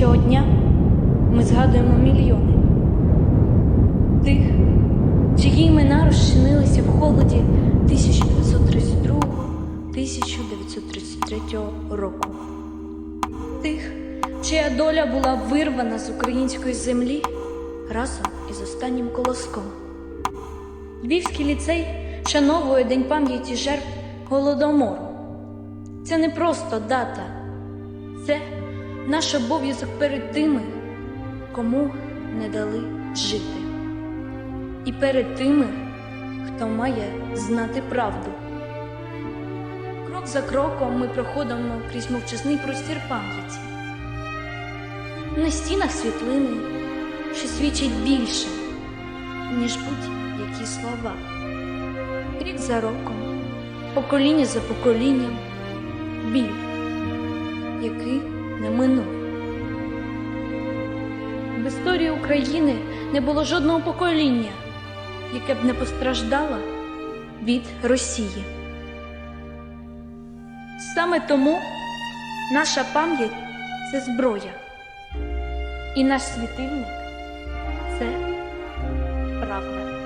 Цього дня ми згадуємо мільйони тих, чиї імена розчинилися в холоді 1932-1933 року, тих, чия доля була вирвана з української землі разом із останнім колоском. Львівський ліцей вшановує День пам'яті жертв голодомору. Це не просто дата, це наш обов'язок перед тими, кому не дали жити. І перед тими, хто має знати правду. Крок за кроком ми проходимо крізь мовчазний простір пам'яті. На стінах світлини, що свідчать більше, ніж будь-які слова. Рік за роком, покоління за поколінням, біль, який не минув. В історії України не було жодного покоління, яке б не постраждало від Росії. Саме тому наша пам'ять це зброя, і наш світильник це правда.